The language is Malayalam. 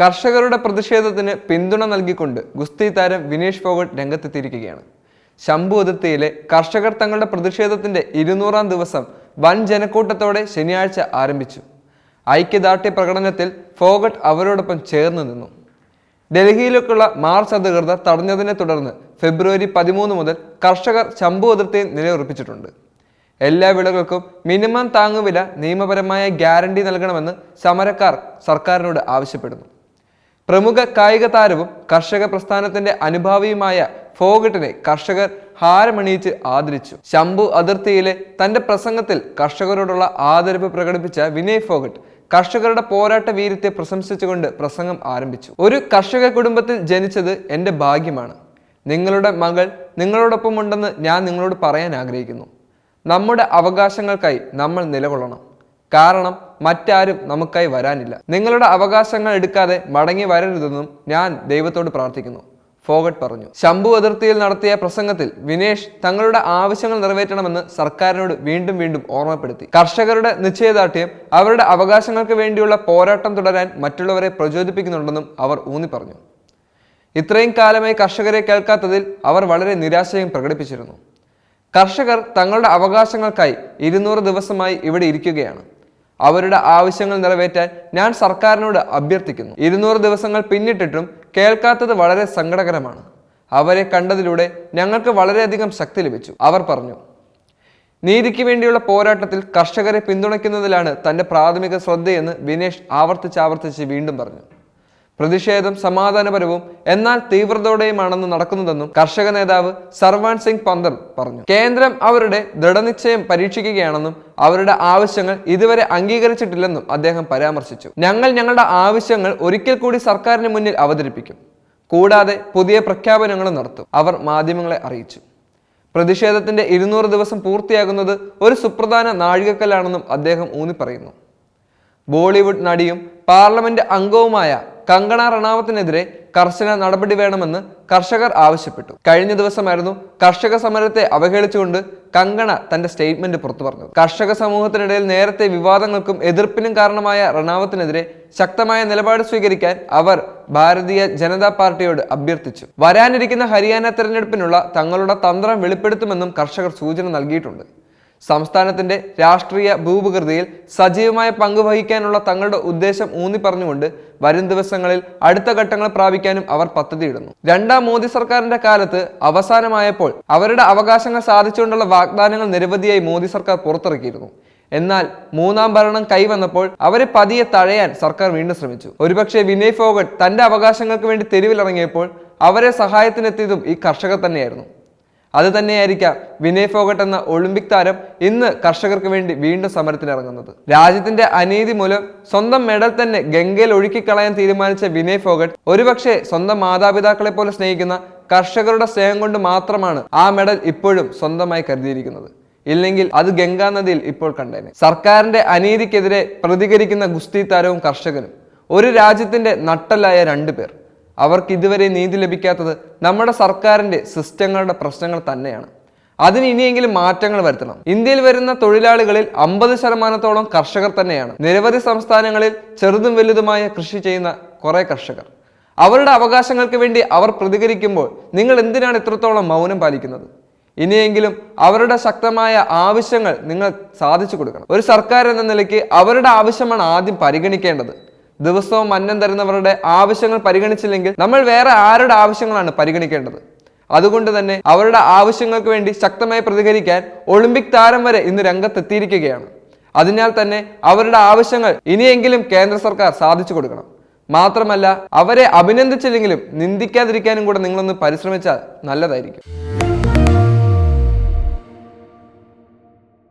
കർഷകരുടെ പ്രതിഷേധത്തിന് പിന്തുണ നൽകിക്കൊണ്ട് ഗുസ്തി താരം വിനേഷ് ഫോഗട്ട് രംഗത്തെത്തിയിരിക്കുകയാണ്. ശംഭു അതിർത്തിയിലെ കർഷകർ തങ്ങളുടെ പ്രതിഷേധത്തിന്റെ ഇരുന്നൂറാം ദിവസം വൻ ജനക്കൂട്ടത്തോടെ ശനിയാഴ്ച ആരംഭിച്ചു. ഐക്യദാർഢ്യ പ്രകടനത്തിൽ ഫോഗട്ട് അവരോടൊപ്പം ചേർന്ന് നിന്നു. ഡൽഹിയിലേക്കുള്ള മാർച്ച് അധികൃതർ തടഞ്ഞതിനെ തുടർന്ന് ഫെബ്രുവരി പതിമൂന്ന് മുതൽ കർഷകർ ശംഭു അതിർത്തിയിൽ നിലയുറപ്പിച്ചിട്ടുണ്ട്. എല്ലാ വിളകൾക്കും മിനിമം താങ്ങുവില നിയമപരമായ ഗ്യാരണ്ടി നൽകണമെന്ന് സമരക്കാർ സർക്കാരിനോട് ആവശ്യപ്പെടുന്നു. പ്രമുഖ കായിക താരവും കർഷക പ്രസ്ഥാനത്തിന്റെ അനുഭാവിയുമായ ഫോഗട്ടിനെ കർഷകർ ഹാരമണിയിച്ച് ആദരിച്ചു. ശംഭു അതിർത്തിയിലെ തന്റെ പ്രസംഗത്തിൽ കർഷകരോടുള്ള ആദരവ് പ്രകടിപ്പിച്ച വിനയ് ഫോഗട്ട് കർഷകരുടെ പോരാട്ട വീര്യത്തെ പ്രശംസിച്ചുകൊണ്ട് പ്രസംഗം ആരംഭിച്ചു. ഒരു കർഷക കുടുംബത്തിൽ ജനിച്ചത് എന്റെ ഭാഗ്യമാണ്. നിങ്ങളുടെ മകൾ നിങ്ങളോടൊപ്പം ഉണ്ടെന്ന് ഞാൻ നിങ്ങളോട് പറയാൻ ആഗ്രഹിക്കുന്നു. നമ്മുടെ അവകാശങ്ങൾക്കായി നമ്മൾ നിലകൊള്ളണം. കാരണം മറ്റാരും നമുക്കായി വരാനില്ല. നിങ്ങളുടെ അവകാശങ്ങൾ എടുക്കാതെ മടങ്ങി വരരുതെന്നും ഞാൻ ദൈവത്തോട് പ്രാർത്ഥിക്കുന്നു. ഫോഗട്ട് പറഞ്ഞു. ശംഭു അതിർത്തിയിൽ നടത്തിയ പ്രസംഗത്തിൽ വിനേഷ് തങ്ങളുടെ ആവശ്യങ്ങൾ നിറവേറ്റണമെന്ന് സർക്കാരിനോട് വീണ്ടും വീണ്ടും ഓർമ്മപ്പെടുത്തി. കർഷകരുടെ നിശ്ചയദാർഢ്യം അവരുടെ അവകാശങ്ങൾക്ക് വേണ്ടിയുള്ള പോരാട്ടം തുടരാൻ മറ്റുള്ളവരെ പ്രചോദിപ്പിക്കുന്നുണ്ടെന്നും അവർ ഊന്നി പറഞ്ഞു. ഇത്രയും കാലമായി കർഷകരെ കേൾക്കാത്തതിൽ അവർ വളരെ നിരാശയും പ്രകടിപ്പിച്ചിരുന്നു. കർഷകർ തങ്ങളുടെ അവകാശങ്ങൾക്കായി ഇരുന്നൂറ് ദിവസമായി ഇവിടെ ഇരിക്കുകയാണ്. അവരുടെ ആവശ്യങ്ങൾ നിറവേറ്റാൻ ഞാൻ സർക്കാരിനോട് അഭ്യർത്ഥിക്കുന്നു. ഇരുന്നൂറ് ദിവസങ്ങൾ പിന്നിട്ടിട്ടും കേൾക്കാത്തത് വളരെ സങ്കടകരമാണ്. അവരെ കണ്ടതിലൂടെ ഞങ്ങൾക്ക് വളരെയധികം ശക്തി ലഭിച്ചു. അവർ പറഞ്ഞു നീതിക്ക് വേണ്ടിയുള്ള പോരാട്ടത്തിൽ കർഷകരെ പിന്തുണയ്ക്കുന്നതിലാണ് തന്റെ പ്രാഥമിക ശ്രദ്ധയെന്ന് വിനേഷ് ആവർത്തിച്ചാവർത്തിച്ച് വീണ്ടും പറഞ്ഞു. പ്രതിഷേധം സമാധാനപരവും എന്നാൽ തീവ്രതയോടെയുമാണെന്ന് നടക്കുന്നതെന്നും കർഷക നേതാവ് സർവാൻ സിംഗ് പന്തർ പറഞ്ഞു. കേന്ദ്രം അവരുടെ ദൃഢനിശ്ചയം പരീക്ഷിക്കുകയാണെന്നും അവരുടെ ആവശ്യങ്ങൾ ഇതുവരെ അംഗീകരിച്ചിട്ടില്ലെന്നും അദ്ദേഹം പരാമർശിച്ചു. ഞങ്ങൾ ഞങ്ങളുടെ ആവശ്യങ്ങൾ ഒരിക്കൽ കൂടി സർക്കാരിന് മുന്നിൽ അവതരിപ്പിക്കും. കൂടാതെ പുതിയ പ്രഖ്യാപനങ്ങളും നടത്തും അവർ മാധ്യമങ്ങളെ അറിയിച്ചു. പ്രതിഷേധത്തിന്റെ ഇരുന്നൂറ് ദിവസം പൂർത്തിയാകുന്നത് ഒരു സുപ്രധാന നാഴികക്കല്ലാണെന്നും അദ്ദേഹം ഊന്നിപ്പറയുന്നു. ബോളിവുഡ് നടിയും പാർലമെന്റ് അംഗവുമായ കങ്കണ റണാവത്തിനെതിരെ കർശന നടപടി വേണമെന്ന് കർഷകർ ആവശ്യപ്പെട്ടു. കഴിഞ്ഞ ദിവസമായിരുന്നു കർഷക സമരത്തെ അവഹേളിച്ചുകൊണ്ട് കങ്കണ തന്റെ സ്റ്റേറ്റ്മെന്റ് പുറത്തു പറഞ്ഞത്. കർഷക സമൂഹത്തിനിടയിൽ നേരത്തെ വിവാദങ്ങൾക്കും എതിർപ്പിനും കാരണമായ റണാവത്തിനെതിരെ ശക്തമായ നിലപാട് സ്വീകരിക്കാൻ അവർ ഭാരതീയ ജനതാ പാർട്ടിയോട് അഭ്യർത്ഥിച്ചു. വരാനിരിക്കുന്ന ഹരിയാന തെരഞ്ഞെടുപ്പിനുള്ള തങ്ങളുടെ തന്ത്രം വെളിപ്പെടുത്തുമെന്നും കർഷകർ സൂചന നൽകിയിട്ടുണ്ട്. സംസ്ഥാനത്തിന്റെ രാഷ്ട്രീയ ഭൂപകൃതിയിൽ സജീവമായ പങ്കുവഹിക്കാനുള്ള തങ്ങളുടെ ഉദ്ദേശം ഊന്നി പറഞ്ഞുകൊണ്ട് വരും ദിവസങ്ങളിൽ അടുത്ത ഘട്ടങ്ങൾ പ്രാപിക്കാനും അവർ പദ്ധതിയിടുന്നു. രണ്ടാം മോദി സർക്കാരിന്റെ കാലത്ത് അവസാനമായപ്പോൾ അവരുടെ അവകാശങ്ങൾ സാധിച്ചുകൊണ്ടുള്ള വാഗ്ദാനങ്ങൾ നിരവധിയായി മോദി സർക്കാർ പുറത്തിറക്കിയിരുന്നു. എന്നാൽ മൂന്നാം ഭരണം കൈവന്നപ്പോൾ അവരെ പതിയെ തഴയാൻ സർക്കാർ വീണ്ടും ശ്രമിച്ചു. ഒരുപക്ഷെ വിനയ് ഫോഗട്ട് തന്റെ അവകാശങ്ങൾക്ക് വേണ്ടി തെരുവിലിറങ്ങിയപ്പോൾ അവരെ സഹായത്തിനെത്തിയതും ഈ കർഷകർ തന്നെയായിരുന്നു. അത് തന്നെയായിരിക്കാം വിനയ് ഫോഗട്ട് എന്ന ഒളിമ്പിക് താരം ഇന്ന് കർഷകർക്ക് വേണ്ടി വീണ്ടും സമരത്തിനിറങ്ങുന്നത്. രാജ്യത്തിന്റെ അനീതി മൂലം സ്വന്തം മെഡൽ തന്നെ ഗംഗയിൽ ഒഴുക്കിക്കളയാൻ തീരുമാനിച്ച വിനയ് ഫോഗട്ട് ഒരുപക്ഷെ സ്വന്തം മാതാപിതാക്കളെ പോലെ സ്നേഹിക്കുന്ന കർഷകരുടെ സ്നേഹം കൊണ്ട് മാത്രമാണ് ആ മെഡൽ ഇപ്പോഴും സ്വന്തമായി കരുതിയിരിക്കുന്നത്. ഇല്ലെങ്കിൽ അത് ഗംഗാ നദിയിൽ ഇപ്പോൾ കണ്ടേനെ. സർക്കാരിന്റെ അനീതിക്കെതിരെ പ്രതികരിക്കുന്ന ഗുസ്തി താരവും കർഷകനും. ഒരു രാജ്യത്തിന്റെ നട്ടലായ രണ്ടു പേർ. അവർക്ക് ഇതുവരെ നീതി ലഭിക്കാത്തത് നമ്മുടെ സർക്കാരിന്റെ സിസ്റ്റങ്ങളുടെ പ്രശ്നങ്ങൾ തന്നെയാണ്. അതിന് ഇനിയെങ്കിലും മാറ്റങ്ങൾ വരുത്തണം. ഇന്ത്യയിൽ വരുന്ന തൊഴിലാളികളിൽ അമ്പത് ശതമാനത്തോളം കർഷകർ തന്നെയാണ്. നിരവധി സംസ്ഥാനങ്ങളിൽ ചെറുതും വലുതുമായ കൃഷി ചെയ്യുന്ന കുറേ കർഷകർ. അവരുടെ അവകാശങ്ങൾക്ക് വേണ്ടി അവർ പ്രതികരിക്കുമ്പോൾ നിങ്ങൾ എന്തിനാണ് ഇത്രത്തോളം മൗനം പാലിക്കുന്നത്? ഇനിയെങ്കിലും അവരുടെ ശക്തമായ ആവശ്യങ്ങൾ നിങ്ങൾ സാധിച്ചു കൊടുക്കണം. ഒരു സർക്കാർ എന്ന നിലയ്ക്ക് അവരുടെ ആവശ്യമാണ് ആദ്യം പരിഗണിക്കേണ്ടത്. ദിവസവും അന്നം തരുന്നവരുടെ ആവശ്യങ്ങൾ പരിഗണിച്ചില്ലെങ്കിൽ നമ്മൾ വേറെ ആരുടെ ആവശ്യങ്ങളാണ് പരിഗണിക്കേണ്ടത്? അതുകൊണ്ട് തന്നെ അവരുടെ ആവശ്യങ്ങൾക്ക് വേണ്ടി ശക്തമായി പ്രതികരിക്കാൻ ഒളിമ്പിക് താരം വരെ ഇന്ന് രംഗത്തെത്തിയിരിക്കുകയാണ്. അതിനാൽ തന്നെ അവരുടെ ആവശ്യങ്ങൾ ഇനിയെങ്കിലും കേന്ദ്ര സർക്കാർ സാധിച്ചു കൊടുക്കണം. മാത്രമല്ല അവരെ അഭിനന്ദിച്ചില്ലെങ്കിലും നിന്ദിക്കാതിരിക്കാനും കൂടെ നിങ്ങളൊന്ന് പരിശ്രമിച്ചാൽ നല്ലതായിരിക്കും.